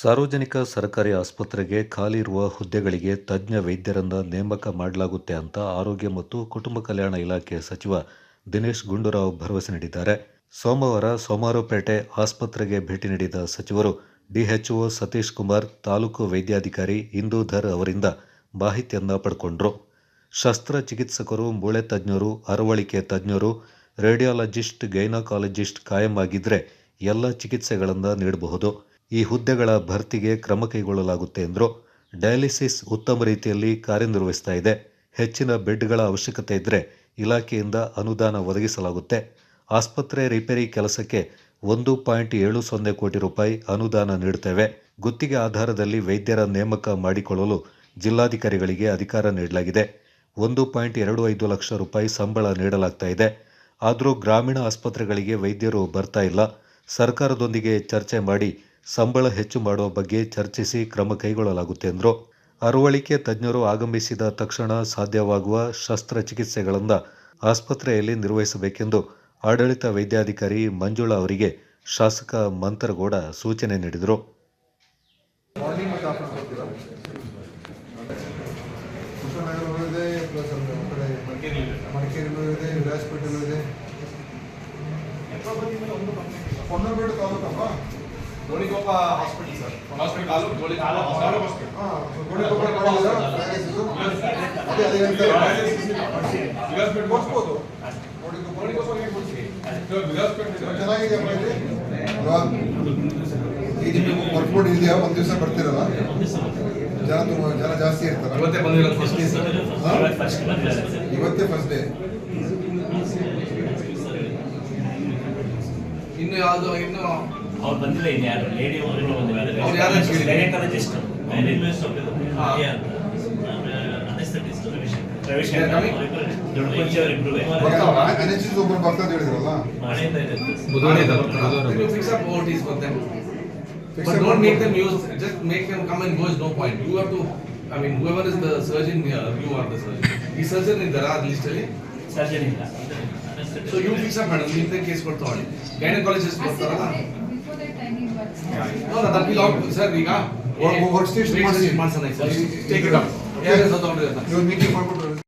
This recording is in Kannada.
ಸಾರ್ವಜನಿಕ ಸರ್ಕಾರಿ ಆಸ್ಪತ್ರೆಗೆ ಖಾಲಿ ಇರುವ ಹುದ್ದೆಗಳಿಗೆ ತಜ್ಞ ವೈದ್ಯರನ್ನ ನೇಮಕ ಮಾಡಲಾಗುತ್ತೆ ಅಂತ ಆರೋಗ್ಯ ಮತ್ತು ಕುಟುಂಬ ಕಲ್ಯಾಣ ಇಲಾಖೆ ಸಚಿವ ದಿನೇಶ್ ಗುಂಡೂರಾವ್ ಭರವಸೆ ನೀಡಿದ್ದಾರೆ. ಸೋಮವಾರ ಸೋಮಾರಪೇಟೆ ಆಸ್ಪತ್ರೆಗೆ ಭೇಟಿ ನೀಡಿದ ಸಚಿವರು, ಡಿಎಚ್ಒ ಸತೀಶ್ ಕುಮಾರ್ ತಾಲೂಕು ವೈದ್ಯಾಧಿಕಾರಿ ಇಂದೂಧರ್ ಅವರಿಂದ ಮಾಹಿತಿಯನ್ನ ಪಡ್ಕೊಂಡ್ರು. ಶಸ್ತ್ರಚಿಕಿತ್ಸಕರು, ಮೂಳೆ ತಜ್ಞರು, ಅರವಳಿಕೆ ತಜ್ಞರು, ರೇಡಿಯಾಲಜಿಸ್ಟ್, ಗೈನಕಾಲಜಿಸ್ಟ್ ಕಾಯಂ ಆಗಿದ್ದರೆ ಎಲ್ಲ ಚಿಕಿತ್ಸೆಗಳನ್ನು ನೀಡಬಹುದು. ಈ ಹುದ್ದೆಗಳ ಭರ್ತಿಗೆ ಕ್ರಮ ಕೈಗೊಳ್ಳಲಾಗುತ್ತೆ ಎಂದರು. ಡಯಾಲಿಸಿಸ್ ಉತ್ತಮ ರೀತಿಯಲ್ಲಿ ಕಾರ್ಯನಿರ್ವಹಿಸ್ತಾ ಇದೆ. ಹೆಚ್ಚಿನ ಬೆಡ್ಗಳ ಅವಶ್ಯಕತೆ ಇದ್ದರೆ ಇಲಾಖೆಯಿಂದ ಅನುದಾನ ಒದಗಿಸಲಾಗುತ್ತೆ. ಆಸ್ಪತ್ರೆ ರಿಪೇರಿ ಕೆಲಸಕ್ಕೆ ಒಂದು ಪಾಯಿಂಟ್ ಏಳು ಸೊನ್ನೆ ಕೋಟಿ ರೂಪಾಯಿ ಅನುದಾನ ನೀಡುತ್ತೇವೆ. ಗುತ್ತಿಗೆ ಆಧಾರದಲ್ಲಿ ವೈದ್ಯರ ನೇಮಕ ಮಾಡಿಕೊಳ್ಳಲು ಜಿಲ್ಲಾಧಿಕಾರಿಗಳಿಗೆ ಅಧಿಕಾರ ನೀಡಲಾಗಿದೆ. ಒಂದು ಪಾಯಿಂಟ್ ಎರಡು ಐದು ಲಕ್ಷ ರೂಪಾಯಿ ಸಂಬಳ ನೀಡಲಾಗ್ತಾ ಇದೆ. ಆದರೂ ಗ್ರಾಮೀಣ ಆಸ್ಪತ್ರೆಗಳಿಗೆ ವೈದ್ಯರು ಬರ್ತಾ ಇಲ್ಲ. ಸರ್ಕಾರದೊಂದಿಗೆ ಚರ್ಚೆ ಮಾಡಿ ಸಂಬಳ ಹೆಚ್ಚು ಮಾಡುವ ಬಗ್ಗೆ ಚರ್ಚಿಸಿ ಕ್ರಮ ಕೈಗೊಳ್ಳಲಾಗುತ್ತೆ ಎಂದರು ಅರವಳಿಕೆ ತಜ್ಞರು ಆಗಮಿಸಿದ ತಕ್ಷಣ ಸಾಧ್ಯವಾಗುವ ಶಸ್ತ್ರಚಿಕಿತ್ಸೆಗಳನ್ನು ಆಸ್ಪತ್ರೆಯಲ್ಲಿ ನಿರ್ವಹಿಸಬೇಕೆಂದು ಆಡಳಿತ ವೈದ್ಯಾಧಿಕಾರಿ ಮಂಜುಳಾ ಅವರಿಗೆ ಶಾಸಕ ಮಂತರಗೌಡ ಸೂಚನೆ ನೀಡಿದರು. ಇದೆ Gonigoppa hospital sir hospital work board ಇದೆಯಾ ಒಂದು ದಿವಸ ಬರ್ತಿರಲ್ಲ? ಜನ ತುಂಬ ಜನ ಜಾಸ್ತಿ ಇರ್ತಾರೆ. ಇವತ್ತೇ ಬಂದಿರೋದು ಫಸ್ಟ್ ಸರ್ ಇವತ್ತೇ ಫಸ್ಟ್ ಡೇ ಇನ್ನು ಯಾವುದು ಇನ್ನು ಅವ್ರು ಬಂದಿಲ್ಲ ಇನ್ನು ಯಾರು ಲೇಡಿ ಒಬ್ಬರು ಬಂದಿದ್ದಾರೆ ಅವ್ರು ಯಾರು ಅಂತ ಹೇಳಿ? ಗೈನಕಾಲಜಿಸ್ಟ್ ಹಾ. ರವಿಶಂಕರ್ coming? ದೊಡ್ಡಪಂಚಿ ಅವರಿಬ್ರು ಬರ್ತಾವಾ? ಅನೆಚಿಸ್ ಒಬ್ರು ಬರ್ತಾ ಹೇಳಿದ್ರಲ್ಲ ಮಳೆಯಿಂದ ಇದೆ you fix up OTs for them. Fix But up don't what? make them use, just make them come and go is no point. You have to, I mean, whoever is the surgeon here, you are the surgeon. ಈ ಸರ್ಜನ್ ಇದ್ದಾರಾ ಲಿಸ್ಟ್ ಅಲ್ಲಿ ಸರ್ಜನ್ ಇಲ್ಲ so you fix up madam ನಿಮ್ದೇ ಕೇಸ್ ಕೊಡ್ತಾವಳಿ ಗೈನಕಾಲಜಿಸ್ಟ್ ಬರ್ತಾರಲ್ಲ No, no, that will all, sir, ಈಗ Work- work station. ಮಾಡ್ಸೋಣ ಸರ್ ಟೇಕ್ ಇಟ್ ಅಪ್ ಯಾರು ಸತ್ತೋಗ್ಬಿಟ್ಟಿದ್ದಾರೆ ನೀವು ಮೀಟಿಂಗ್ ಮಾಡ್ಬಿಟ್ಟು